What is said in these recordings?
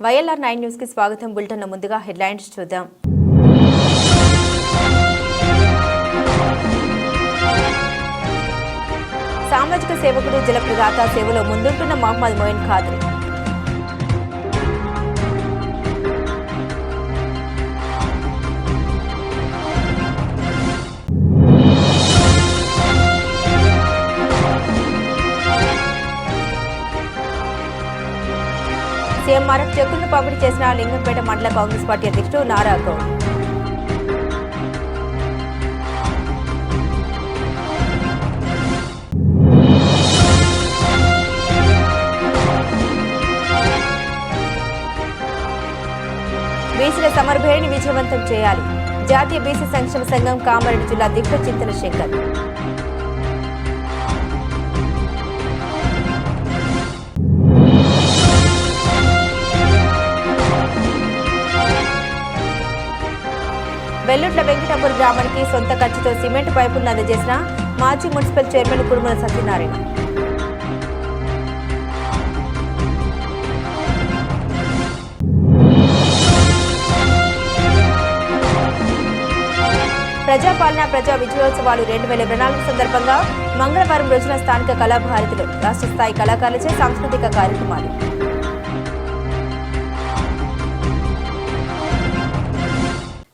YLR nine న్యూస్కి స్వాగతం. Bulletin ముందుగా హెడ్లైన్స్ చూద్దాం. సామాజిక సేవకుడు జలప్రదాత సేవలో ముందుంటున్న మహమ్మద్ మొయిన్ ఖాద్రీ. సీఎం మరఫ్ చెక్కులను పంపిణీ చేసిన లింగంపేట మండల కాంగ్రెస్ పార్టీ అధ్యక్షుడు నారా గౌడ్. సభేని విజయవంతం చేయాలి. జాతీయ బీసీ సంక్షేమ సంఘం కామారెడ్డి జిల్లా దిగ్గచింతన శంకర్ వెల్లుట్ల వెంకటాపురం గ్రామానికి సొంత ఖర్చుతో సిమెంట్ పైపులను అందజేసిన మాజీ మున్సిపల్ చైర్మన్ కురుమల సత్యనారాయణ. ప్రజాపాలన ప్రజా విజయోత్సవాలు రెండు వేల ఇరవై నాలుగు సందర్భంగా మంగళవారం రోజున స్థానిక కళాభారతిలో రాష్ట్ర స్థాయి కళాకారులచే సాంస్కృతిక కార్యక్రమాలు.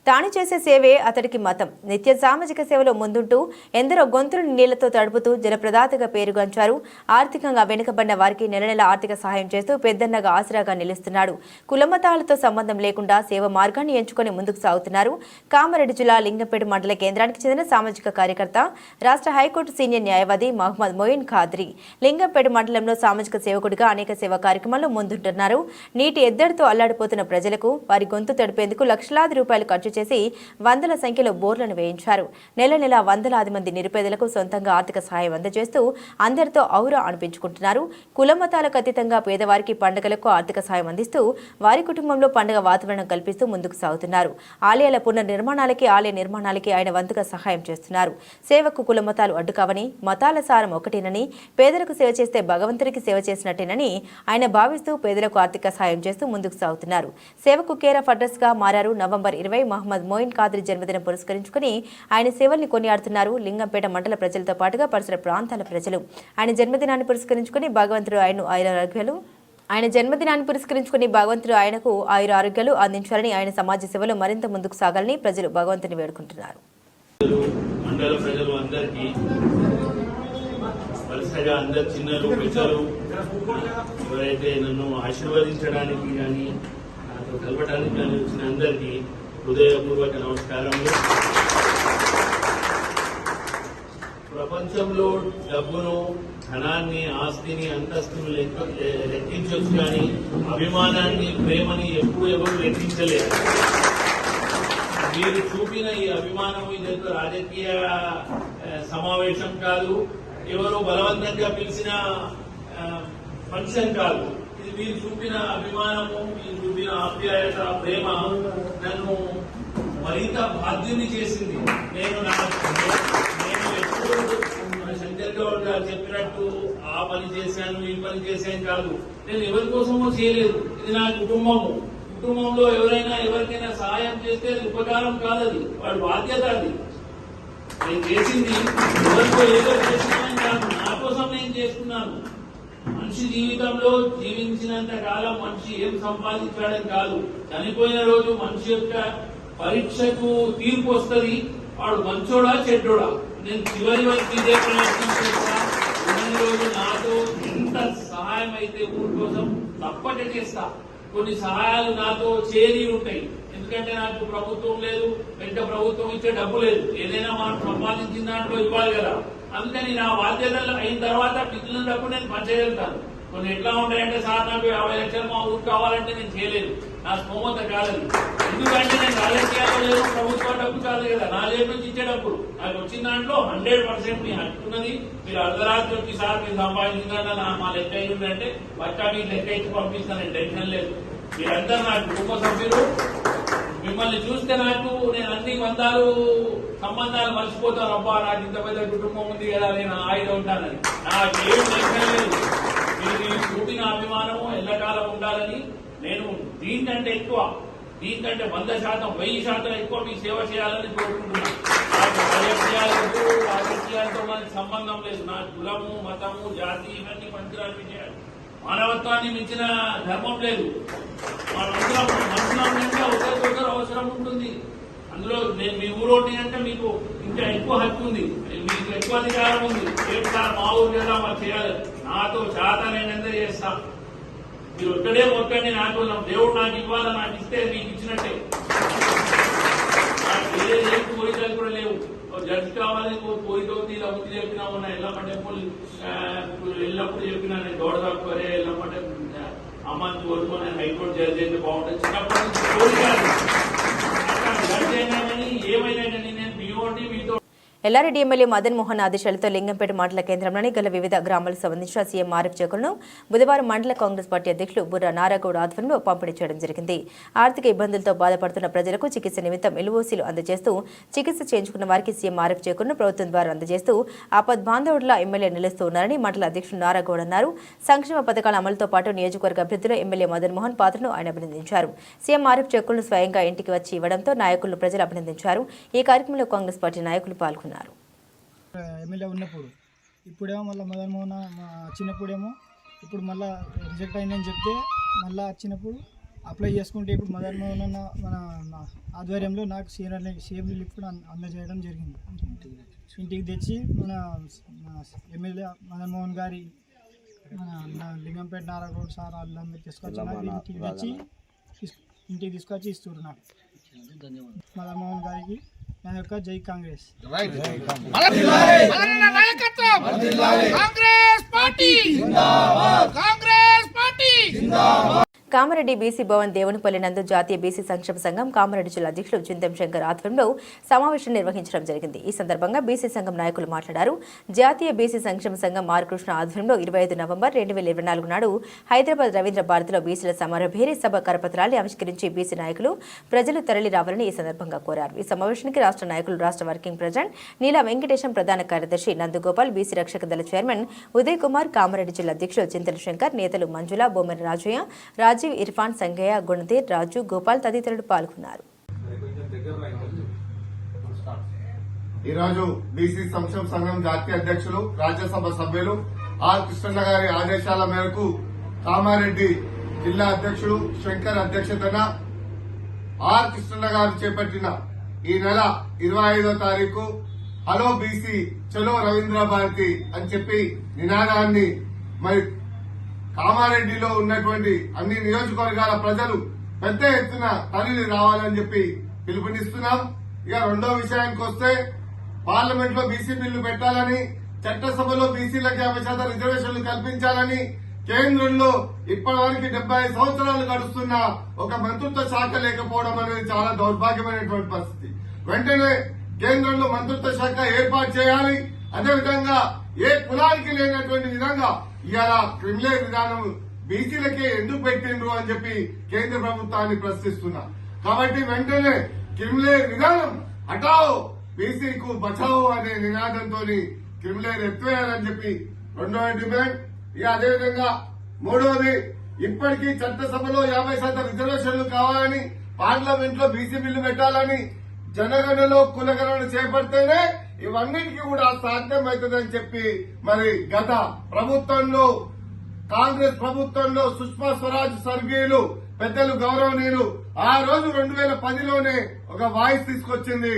తాను చేసే సేవే అతడికి మతం. నిత్య సామాజిక సేవలో ముందుంటూ ఎందరో గొంతులను నీళ్ళతో తడుపుతూ జనప్రదాతగా పేరుగాంచారు ఆర్థికంగా వెనుకబడిన వారికి నెల నెల ఆర్థిక సహాయం చేస్తూ పెద్దన్నగా ఆసరాగా నిలుస్తున్నాడు. కులమతాలతో సంబంధం లేకుండా సేవ మార్గాన్ని ఎంచుకొని ముందుకు సాగుతున్నారు. కామారెడ్డి జిల్లా లింగంపేట మండల కేంద్రానికి చెందిన సామాజిక కార్యకర్త రాష్ట్ర హైకోర్టు సీనియర్ న్యాయవాది మహమ్మద్ మొయిన్ ఖాద్రి. లింగంపేట మండలంలో సామాజిక సేవకుడిగా అనేక సేవా కార్యక్రమాల్లో ముందుంటున్నారు. నీటి ఎద్దడితో అల్లాడిపోతున్న ప్రజలకు వారి గొంతు తడిపేందుకు లక్షలాది రూపాయలు ఖర్చు చేసి వందల సంఖ్యలో బోర్లను వేయించారు. నెల నెల వందలాది మంది నిరుపేదలకు సొంతంగా ఆర్థిక సహాయం అందజేస్తూ అందరితో ఔరా అనిపించుకుంటున్నారు. కులమతాలకు అతీతంగా పేదవారికి పండుగలకు ఆర్థిక సహాయం అందిస్తూ వారి కుటుంబంలో పండుగ వాతావరణం కల్పిస్తూ ముందుకు సాగుతున్నారు. ఆలయాల పునర్నిర్మాణాలకి ఆలయ నిర్మాణాలకి ఆయన వంతుగా సహాయం చేస్తున్నారు. సేవకు కుల మతాలు అడ్డుకావని మతాల సారం ఒకటేనని పేదలకు సేవ చేస్తే భగవంతుడికి సేవ చేసినట్టేనని ఆయన భావిస్తూ పేదలకు ఆర్థిక సహాయం చేస్తూ ముందుకు సాగుతున్నారు. సేవకు కేర్ ఆఫ్గా మారారు నవంబర్ ఇరవై మహమ్మద్ మోయిన్ ఖాద్రి జన్మదినం పురస్కరించుకుని ఆయన సేవల్ని కొనియాడుతున్నారు. లింగంపేట మండల ప్రజలతో పాటుగా పరిసర ప్రాంతాల ప్రజలు. ఆయన జన్మదినాన్ని పురస్కరించుకుని భగవంతుడు ఆయన ఆయన ఆరోగ్యాలు ఆయన జన్మదినాన్ని పురస్కరించుకుని భగవంతుడు ఆయనకు ఆయుర ఆరోగ్యాలు అందించాలని ఆయన సమాజ సేవలో మరింత ముందుకు సాగాలని ప్రజలు భగవంతుని వేడుకుంటున్నారు. మండల ప్రజలు అందరికీ వరుసగా అందరు చిన్నలు పెద్దలు ఎవరైతే నన్ను ఆశీర్వదించడానికి కానీ నాతో కలవడానికి కానీ వచ్చిన అందరికీ హృదయపూర్వక నమస్కారములు. ప్రపంచంలో డబ్బును ధనాన్ని ఆస్తిని అంతస్తును లెక్క లెక్కించవచ్చు కానీ అభిమానాన్ని ప్రేమని ఎప్పుడు ఎవరు లెక్కించలేరు. మీరు చూపిన ఈ అభిమానం ఇదేదో రాజకీయ సమావేశం కాదు ఎవరో బలవంతంగా పిలిచిన ఫంక్షన్ కాదు. ఇది మీరు చూపిన అభిమానము మీరు చూపిన ఆప్యాయత ప్రేమ నన్ను మరింత బాధ్యుని చేసింది. నేను నా నేను ఎప్పుడు శంకర్ గౌడ్ గారు చెప్పినట్టు ఆ పని చేశాను ఈ పని చేశాను కాదు. నేను ఎవరి కోసమో చేయలేదు. ఇది నా కుటుంబము. కుటుంబంలో ఎవరైనా ఎవరికైనా సహాయం చేస్తే అది ఉపకారం కాదది. వాడి బాధ్యత అది. నేను చేసింది ఎవరికో ఏదో చేసినా కాదు. నా కోసం నేను చేసుకున్నాను మనిషి జీవితంలో జీవించినంత కాలం మనిషి ఏం సంపాదించాడని కాదు. చనిపోయిన రోజు మనిషి యొక్క పరీక్షకు తీర్పు వస్తుంది. వాడు మంచోడా చెడ్డోడా? నేను చివరి వరకు ఇదే ప్రయత్నం చేస్తా రోజు నాతో ఎంత సహాయం అయితే ఊరి కోసం తప్పక చేస్తా. కొన్ని సహాయాలు నాతో చేరి ఉంటాయి. ఎందుకంటే నాకు ప్రభుత్వం లేదు పెద్ద ప్రభుత్వం ఇచ్చే డబ్బు లేదు. ఏదైనా మనం సంపాదించిన దాంట్లో ఇవ్వాలి కదా. అందుకని నా బాధ్యతలు అయిన తర్వాత మిగిలిన డబ్బు నేను పనిచేయగలుగుతాను. కొన్ని ఎట్లా ఉంటాయంటే సార్ నాకు యాభై లక్షలు మా ఊరు కావాలంటే నేను చేయలేదు. నా స్తోమత కాలేదు. ఎందుకంటే నేను రాజకీయాల్లో లేదు ప్రభుత్వం డబ్బు కాదు కదా. నా లేపు నుంచి ఇచ్చేటప్పుడు నాకు వచ్చిన దాంట్లో హండ్రెడ్ పర్సెంట్ మీ హక్కున్నది మీరు అర్ధరాత్రి వచ్చి సార్ మీరు సంపాదించిందంటే నా మా లెక్క అయిందంటే పక్కా మీకు లెక్క ఇచ్చి పంపిస్తాను టెన్షన్ లేదు. మీరందరూ నా కుటుంబ సభ్యులు మిమ్మల్ని చూస్తే నాకు నేను అన్ని బంధాలు సంబంధాలు మర్చిపోతాను అబ్బా నాకు ఇంత పెద్ద కుటుంబం ఉంది కదా నేను హాయిగా ఉంటానని. నాకేం టెన్షన్ లేదు. మీరు చూపిన అభిమానము ఎల్లకాలం ఉండాలని నేను దీనికంటే ఎక్కువ దీనికంటే వంద శాతం వెయ్యి శాతం ఎక్కువ మీ సేవ చేయాలని కోరుకుంటున్నాను. రాజకీయాలకు రాజకీయాలతో మనకి సంబంధం లేదు. నా కులము మతము జాతి ఇవన్నీ పనికిరాని విషయాలు. మానవత్వాన్ని మించిన ధర్మం లేదు. మనందరం మనుషులం అంటే ఒకరికొకరు అవసరం ఉంటుంది అందులో నేను మీ ఊరోటి అంటే మీకు ఇంకా ఎక్కువ హక్కు ఉంది. మీకు ఎక్కువ అధికారం ఉంది. రేపు సార్ మా ఊరు కదా మాకు చేయాలి. నాతో చేత నేనెంత చేస్తా. మీరు ఒక్కడే ఒక్కడిని నాకు దేవుడు నాకు ఇవ్వాలని నాకు ఇస్తే మీకు ఇచ్చినట్టే. వేరే ఏ కోరికలు కూడా లేవు. ఓ జడ్జి కావాలని ఓ కోరిక ఉంది ఇలా ఉంది చెప్పినా ఉన్నా ఎల్లమ్మ టెంపుల్ ఎల్లప్పుడు చెప్పినా నేను దోడ తక్కువరే ఎల్లమ్మ టెంపుల్ అమ్మని కోరుకొని హైకోర్టు జడ్జి అయితే బాగుంటుంది. చిన్నప్పటి నుంచి కోరిక అది. అట్లా జడ్జి అయినా కానీ ఏమైనా కానీ నేను బియోటి మీతో ఎల్లారెడ్డి ఎమ్మెల్యే మదన్ మోహన్ ఆదేశాలతో లింగంపేట మండల కేంద్రంలోని గల వివిధ గ్రామాలకు సంబంధించిన సీఎం ఆరిఫ్ చెక్కులను బుధవారం మండల కాంగ్రెస్ పార్టీ అధ్యక్షులు బుర్ర నారాగౌడ్ ఆధ్వర్యంలో పంపిణీ చేయడం జరిగింది. ఆర్థిక ఇబ్బందులతో బాధపడుతున్న ప్రజలకు చికిత్స నిమిత్తం ఎల్ఓసీలు అందజేస్తూ చికిత్స చేయించుకున్న వారికి సీఎం ఆరిఫ్ చెక్కులను ప్రభుత్వం ద్వారా అందజేస్తూ ఆపద్ బాంధవుడిలా ఎమ్మెల్యే నిలుస్తూ ఉన్నారని మండల అధ్యక్షులు నారాగౌడ్ అన్నారు. సంక్షేమ పథకాల అమలుతో పాటు నియోజకవర్గ అభివృద్ధిలో ఎమ్మెల్యే మదన్ మోహన్ పాత్రను ఆయన అభినందించారు. సీఎం ఆరిఫ్ చెక్కులను స్వయంగా ఇంటికి వచ్చి ఇవ్వడంతో నాయకులను ప్రజలు అభినందించారు. ఈ కార్యక్రమంలో కాంగ్రెస్ పార్టీ నాయకులు పాల్గొన్నారు. ఎమ్మెల్యే ఉన్నప్పుడు ఇప్పుడేమో మళ్ళీ మదన్ మోహన్ మా వచ్చినప్పుడేమో ఇప్పుడు మళ్ళీ రిజెక్ట్ అయిందని చెప్తే మళ్ళీ వచ్చినప్పుడు అప్లై చేసుకుంటే ఇప్పుడు మదన్ మోహన్ అన్న మన నా ఆధ్వర్యంలో నాకు సీఎం సీఎం లిఫ్ట్ కూడా అంద- అందజేయడం జరిగింది. ఇంటికి తెచ్చి మన ఎమ్మెల్యే మదన్ మోహన్ గారి మన లింగంపేట నారాయణ సార్ వాళ్ళందరూ తీసుకొచ్చి ఇంటికి తెచ్చి ఇంటికి తీసుకొచ్చి ఇస్తున్నారు. నాకు మదన్ మోహన్ గారికి నా యొక్క జై కాంగ్రెస్ మదనన్న నాయకత్వం Congress party Congress party Kamareddy BC Bhavan Devunipalli నందు జాతీయ బీసీ సంక్షేమ సంఘం కామారెడ్డి జిల్లా అధ్యక్షులు చింతం శంకర్ ఆధ్వర్యంలో సమావేశం నిర్వహించడం జరిగింది. ఈ సందర్భంగా బీసీ సంఘం నాయకులు మాట్లాడారు. జాతీయ బీసీ సంక్షేమ సంఘం ఆర్కృష్ణ ఆధ్వర్యంలో ఇరవై ఐదు నవంబర్ రెండు వేల ఇరవై నాలుగు నాడు హైదరాబాద్ రవీంద్ర భారతిలో బీసీల సమర భేరీ సభ కరపత్రాన్ని ఆవిష్కరించి బీసీ నాయకులు ప్రజలు తరలి రావాలని ఈ సందర్భంగా కోరారు. ఈ సమావేశానికి రాష్ట్ర నాయకులు రాష్ట్ర వర్కింగ్ ప్రెసిడెంట్ నీలా వెంకటేశం ప్రధాన కార్యదర్శి నందుగోపాల్ బీసీ రక్షక దళ చైర్మన్ ఉదయ్ కుమార్ కామారెడ్డి జిల్లా అధ్యక్షులు చింతల శంకర్ నేతలు మంజుల బొమ్మరి రాజయ్య రాజీవ్ ఇర్ఫాన్ సంగయ్య గుణధీర్ రాజు గోపాల్ తదితరులు పాల్గొన్నారు. ఈరోజు బీసీ సంక్షేమ సంఘం జాతీయ అధ్యక్షులు రాజ్యసభ సభ్యులు ఆర్ కృష్ణన్న గారి ఆదేశాల మేరకు కామారెడ్డి జిల్లా అధ్యక్షుడు శంకర్ అధ్యక్షతన ఆర్ కృష్ణన్న గారు చేపట్టిన ఈ నెల ఇరవై ఐదో తారీఖు హలో బీసీ చలో రవీంద్ర భారతి అని చెప్పి నినాదాన్ని మరి కామారెడ్డిలో ఉన్నటువంటి అన్ని నియోజకవర్గాల ప్రజలు పెద్ద ఎత్తున తరలి రావాలని చెప్పి పిలుపునిస్తున్నాం. ఇక రెండో విషయానికి వస్తే పార్లమెంట్లో బీసీ బిల్లు పెట్టాలని చట్టసభలో బీసీలకు యాభై శాతం రిజర్వేషన్లు కల్పించాలని కేంద్రంలో ఇప్పటి వరకు డెబ్బై సంవత్సరాలు గడుస్తున్న ఒక మంత్రిత్వ శాఖ లేకపోవడం అనేది చాలా దౌర్భాగ్యమైనటువంటి పరిస్థితి. వెంటనే కేంద్రంలో మంత్రిత్వ శాఖ ఏర్పాటు చేయాలి. అదేవిధంగా ఏ కులానికి లేనటువంటి విధంగా ఇవాళ క్రిమినల్ విధానం బీసీలకే ఎందుకు పెట్టిండ్రు అని చెప్పి కేంద్ర ప్రభుత్వాన్ని ప్రశ్నిస్తున్నా. కాబట్టి వెంటనే క్రిమినల్ విధానం హటాओ బీసీకు బచావో అనే నినాదంతో క్రిమినల్ ఎత్తువేయాలని చెప్పి రెండవ డిమాండ్. ఇక అదేవిధంగా మూడవది ఇప్పటికీ చట్టసభలో యాభై శాతం రిజర్వేషన్లు కావాలని పార్లమెంట్లో బీసీ బిల్లు పెట్టాలని జనగణలో కులగణన చేపడితేనే ఇవన్నిటికీ కూడా సాధ్యమవుతుందని చెప్పి మరి గత ప్రభుత్వంలో కాంగ్రెస్ ప్రభుత్వంలో సుష్మా స్వరాజ్ స్వర్గీయులు పెద్దలు గౌరవనీయులు ఆ రోజు రెండు వేల పదిలోనే ఒక వాయిస్ తీసుకొచ్చింది.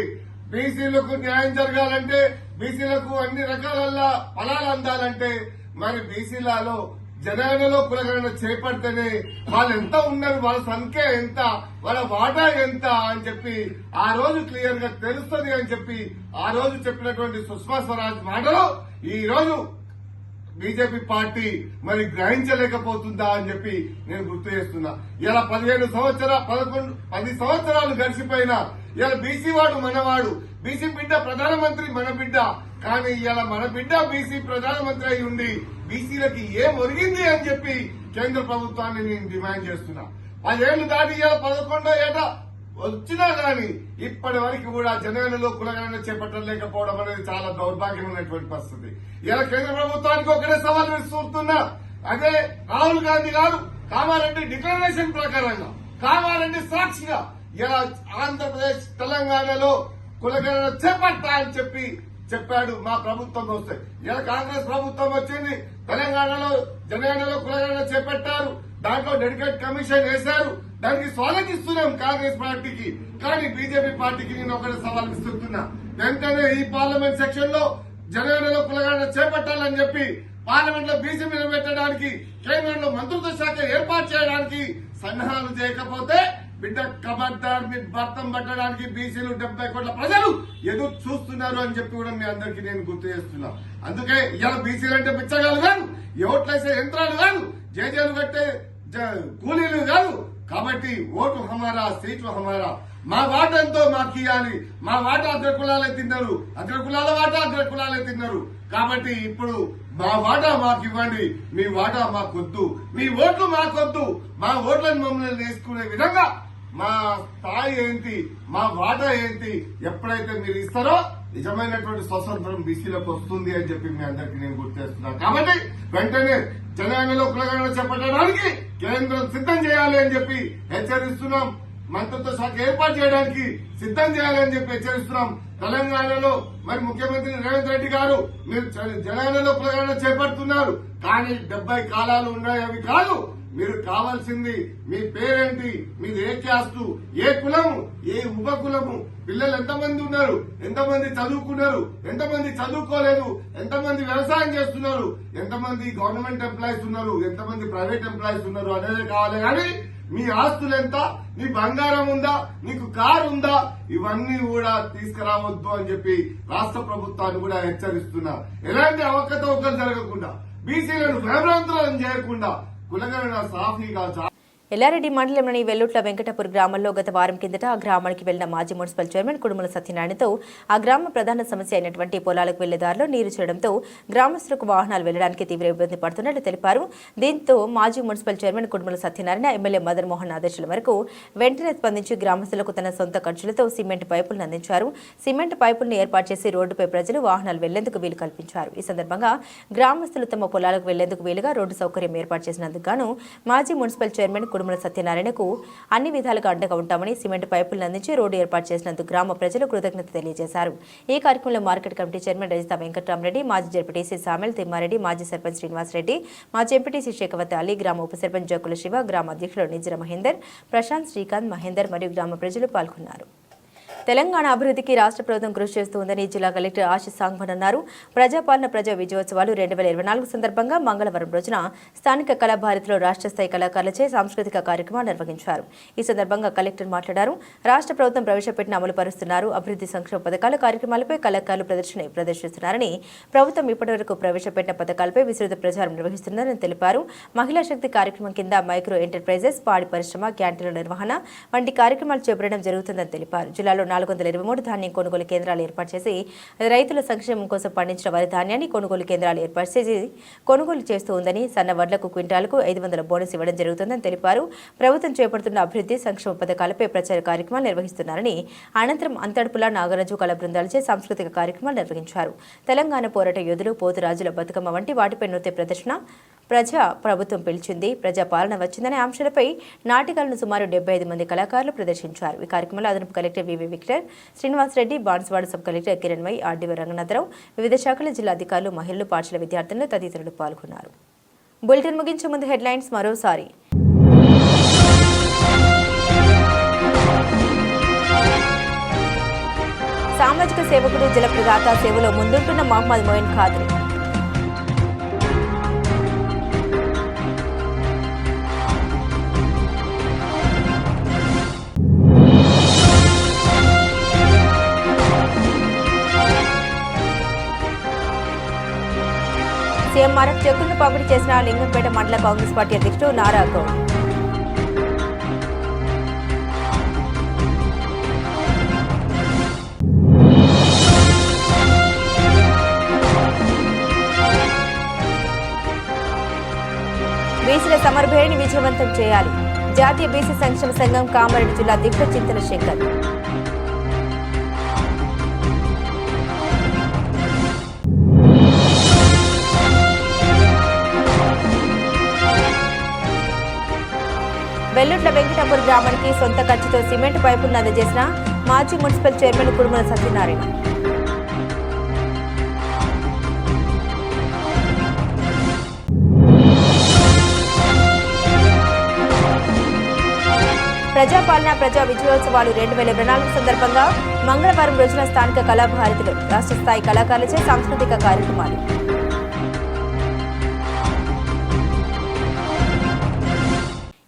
బీసీలకు న్యాయం జరగాలంటే బీసీలకు అన్ని రకాల ఫలాలు అందాలంటే మరి బీసీలలో జనగణలో కులగణన చేపడితేనే వాళ్ళు ఎంత ఉన్నారు వాళ్ళ సంఖ్య ఎంత వాళ్ళ వాటా ఎంత అని చెప్పి ఆ రోజు క్లియర్గా తెలుస్తుంది అని చెప్పి ఆ రోజు చెప్పినటువంటి సుష్మా స్వరాజ్ మాటలు ఈ రోజు బీజేపీ పార్టీ మరి గ్రహించలేకపోతుందా అని చెప్పి నేను గుర్తు చేస్తున్నా. ఇలా పదిహేను సంవత్సరాలు పదకొండు పది సంవత్సరాలు గడిచిపోయినా ఇలా బీసీ వాడు మనవాడు బీసీ బిడ్డ ప్రధానమంత్రి మన బిడ్డ కానీ ఇలా మన బిడ్డ బీసీ ప్రధానమంత్రి అయి ఉండి బీసీలకి ఏం ఒరిగింది అని చెప్పి కేంద్ర ప్రభుత్వాన్ని నేను డిమాండ్ చేస్తున్నా. పదేళ్ళు దాటి ఇలా పదకొండో ఏట వచ్చినా గాని ఇప్పటి వరకు కూడా జనగణలో కులగణన చేపట్టలేకపోవడం అనేది చాలా దౌర్భాగ్యమైనటువంటి పరిస్థితి. ఇలా కేంద్ర ప్రభుత్వానికి ఒకటే సవాల్ విసురుతున్నా అదే రాహుల్ గాంధీ గారు కామారెడ్డి డిక్లరేషన్ ప్రకారంగా కామారెడ్డి సాక్షిగా ఇలా ఆంధ్రప్రదేశ్ తెలంగాణలో కులగణన చేపట్టా అని చెప్పి చెప్పాడు మా ప్రభుత్వం వస్తే. ఇలా కాంగ్రెస్ ప్రభుత్వం వచ్చింది తెలంగాణలో జనగణలో కులగణన చేపట్టారు దాంట్లో డెడికేట్ కమిషన్ వేశారు దానికి స్వాగతిస్తున్నాం కాంగ్రెస్ పార్టీకి. కానీ బీజేపీ పార్టీకి నేను ఒకటి సవాల్ విస్తున్నా వెంటనే ఈ పార్లమెంట్ సెక్షన్లో జనగణలో కులగణన చేపట్టాలని చెప్పి పార్లమెంట్లో బీజేపీ నిలబెట్టడానికి కేంద్రంలో మంత్రిత్వ శాఖ ఏర్పాటు చేయడానికి సన్నాహాలు చేయకపోతే బిడ్డ కబడ్దార్ మీ భర్తం పట్టడానికి బీసీలు డెబ్బై కోట్ల ప్రజలు ఎదురు చూస్తున్నారు అని చెప్పి కూడా మీ అందరికీ నేను గుర్తు చేస్తున్నా. అందుకే ఇవాళ బీసీలు అంటే బిచ్చగాలు కాదు ఎవట్లేసే యంత్రాలు కాదు జేజేలు కట్టే జ- కూలీలు కాదు కాబట్టి ఓటు హమారా సీటు హమారా. మా వాట ఎంతో మాకు ఇవ్వాలి మా వాట అగ్రకులాలే తిన్నారు. అగ్రకులాల వాట అగ్రకులాలే తిన్నారు. కాబట్టి ఇప్పుడు మా వాటా మాకు ఇవ్వండి. మీ వాటా మాకొద్దు. మీ ఓట్లు మాకొద్దు. మా ఓట్లను మమ్మల్ని వేసుకునే విధంగా మా స్థాయి ఏంటి? మా వాటా ఏంటి? ఎప్పుడైతే మీరు ఇస్తారో నిజమైనటువంటి స్వతంత్రం బీసీలకు వస్తుంది అని చెప్పి మీ అందరికీ నేను గుర్తు కాబట్టి వెంటనే తెలంగాణలో కులగణన చేపట్టడానికి కేంద్రం సిద్ధం చేయాలి అని చెప్పి హెచ్చరిస్తున్నాం. మంత్రిత్వ శాఖ ఏర్పాటు చేయడానికి సిద్ధం చేయాలని చెప్పి హెచ్చరిస్తున్నాం. తెలంగాణలో మరి ముఖ్యమంత్రి రేవంత్ రెడ్డి గారు మీరు తెలంగాణలో కులగణన చేపడుతున్నారు. కానీ డెబ్బై కాలాలు ఉన్నాయి అవి కాదు. మీరు కావాల్సింది మీ పేరేంటి? మీది ఏ క్యాస్టు? ఏ కులము? ఏ ఉప కులము పిల్లలు ఎంతమంది ఉన్నారు? ఎంతమంది చదువుకున్నారు? ఎంతమంది చదువుకోలేదు? ఎంతమంది వ్యవసాయం చేస్తున్నారు? ఎంతమంది గవర్నమెంట్ ఎంప్లాయీస్ ఉన్నారు? ఎంతమంది ప్రైవేట్ ఎంప్లాయీస్ ఉన్నారు అనేది కావాలి కానీ మీ ఆస్తులు ఎంత? నీ బంగారం ఉందా? నీకు కారు ఉందా? ఇవన్నీ కూడా తీసుకురావద్దు అని చెప్పి రాష్ట్ర ప్రభుత్వాన్ని కూడా హెచ్చరిస్తున్నా ఎలాంటి అవకతవకలు జరగకుండా బీసీలను భయభ్రాంతులను చేయకుండా కులగరణ సాఫీగా ఎల్లారెడ్డి మండలంలోని వెల్లుట్ల వెంకటపూర్ గ్రామంలో గత వారం కిందట ఆ గ్రామానికి వెళ్ళిన మాజీ మున్సిపల్ చైర్మన్ కుడుమల సత్యనారాయణతో ఆ గ్రామ ప్రధాన సమస్య అయినటువంటి పొలాలకు వెళ్ళే దారిలో నీరు చేరడంతో గ్రామస్తులకు వాహనాలు వెళ్ళడానికి తీవ్ర ఇబ్బంది పడుతున్నట్లు తెలిపారు. దీంతో మాజీ municipal chairman Kudumala Satyanarayana MLA Madan Mohan ఆదేశాల మేరకు వెంటనే స్పందించి గ్రామస్తులకు తన సొంత ఖర్చులతో సిమెంట్ పైపులను అందించారు. సిమెంట్ పైపులను ఏర్పాటు చేసి రోడ్డుపై ప్రజలు వాహనాలు వెళ్ళేందుకు వీలు కల్పించారు. ఈ సందర్భంగా గ్రామస్తులు తమ పొలాలకు వెళ్ళేందుకు వీలుగా రోడ్డు సౌకర్యం ఏర్పాటు చేసినందుకు గాను మాజీ మున్సిపల్ చైర్మన్ కుడుమల సత్యనారాయణకు అన్ని విధాలుగా అండగా ఉంటామని సిమెంట్ పైపులను అందించి రోడ్డు ఏర్పాటు చేసినందుకు గ్రామ ప్రజలు కృతజ్ఞత తెలియజేశారు. ఈ కార్యక్రమంలో market committee chairman Rajitha Venkataramareddy మాజీ జడ్పీటీసీ సామెల్ తిమ్మారెడ్డి మాజీ సర్పంచ్ శ్రీనివాసరెడ్డి మాజీ ఎంపీటీసీ శేఖవతి అలీ గ్రామ ఉప సర్పంచ్ జోకుల శివ గ్రామ అధ్యక్షులు నిజర మహేందర్ ప్రశాంత్ శ్రీకాంత్ మహేందర్ మరియు గ్రామ ప్రజలు పాల్గొన్నారు. తెలంగాణ అభివృద్ధికి రాష్ట్ర ప్రభుత్వం కృషి చేస్తుందని జిల్లా కలెక్టర్ ఆశిష్ సాంగ్మన్ అన్నారు. ప్రజాపాలన ప్రజా విజయోత్సవాలు రెండు వేల ఇరవై నాలుగు సందర్భంగా మంగళవారం రోజున స్థానిక కళాభారతిలో రాష్ట్ర స్థాయి కళాకారులచే సాంస్కృతిక కార్యక్రమాలు నిర్వహించారు. ఈ సందర్భంగా కలెక్టర్ మాట్లాడారు. రాష్ట్ర ప్రభుత్వం ప్రవేశపెట్టిన అమలు పరుస్తున్నారు. అభివృద్ధి సంక్షేమ పథకాల కార్యక్రమాలపై కళాకారులు ప్రదర్శన ప్రదర్శిస్తున్నారని ప్రభుత్వం ఇప్పటివరకు ప్రవేశపెట్టిన పథకాలపై విస్తృత ప్రచారం నిర్వహిస్తుందని తెలిపారు. మహిళా శక్తి కార్యక్రమం కింద మైక్రో ఎంటర్ప్రైజెస్ పాడి పరిశ్రమ క్యాంటీన్ల నిర్వహణ వంటి కార్యక్రమాలు చేపట్టడం జరుగుతుందని తెలిపారు. జిల్లాలో నాలుగు వందల ఇరవై మూడు ధాన్యం కొనుగోలు కేంద్రాలు ఏర్పాటు చేసి రైతుల సంక్షేమం కోసం పండించిన వరి ధాన్యాన్ని కొనుగోలు కేంద్రాలు ఏర్పాటు చేసి కొనుగోలు చేస్తూ ఉందని సన్న వడ్లకు క్వింటాలకు ఐదు వందల బోనస్ ఇవ్వడం జరుగుతుందని తెలిపారు. ప్రభుత్వం చేపడుతున్న అభివృద్ధి సంక్షేమ పథకాలపై ప్రచార కార్యక్రమాలు నిర్వహిస్తున్నారని అనంతరం అంతడుపుల నాగరాజు కళ బృందాలచే సాంస్కృతిక కార్యక్రమాలు నిర్వహించారు. తెలంగాణ పోరాట యోధులు పోతురాజుల బతుకమ్మ వంటి వాటిపై నృత్య ప్రదర్శన ప్రజా ప్రభుత్వం పిలిచింది. ప్రజా పాలన వచ్చిందనే అంశాలపై నాటికలను సుమారు డెబ్బై ఐదు మంది కళాకారులు ప్రదర్శించారు. ఈ కార్యక్రమంలో అదనపు collector VV Victor Srinivasareddy Banswada sub collector Kiran why RDO Ranganatharao వివిధ శాఖల జిల్లా అధికారులు మహిళలు పాఠశాల విద్యార్థులు తదితరులు పాల్గొన్నారు. బులెటిన్ ముగించే ముందు హెడ్లైన్స్ మరోసారి. సామాజిక సేవకుడు జలప్రదాత సేవలో ముందుంటున్న మహమ్మద్ మొయిన్ ఖాద్రీ. సీఎం ఆర్ఎఫ్ చెక్కులను పంపిణీ చేసిన లింగంపేట మండల కాంగ్రెస్ పార్టీ అధ్యక్షుడు నారా గౌడ్ బీసీల సమర్భేణిని విజయవంతం చేయాలి. జాతీయ బీసీ సంక్షేమ సంఘం కామారెడ్డి జిల్లా దిగ్గ చింతన శంకర్. వెల్లుట్ల వెంకటాపురం గ్రామానికి సొంత ఖర్చుతో సిమెంట్ పైపులను అందజేసిన మాజీ మున్సిపల్ చైర్మన్ కురుమల సత్యనారాయణ. ప్రజాపాలన ప్రజా విజయోత్సవాలు రెండు వేల ఇరవై నాలుగు సందర్భంగా మంగళవారం రోజున స్థానిక కళాభారతిలో రాష్ట్ర స్థాయి కళాకారులచే సాంస్కృతిక కార్యక్రమాలు.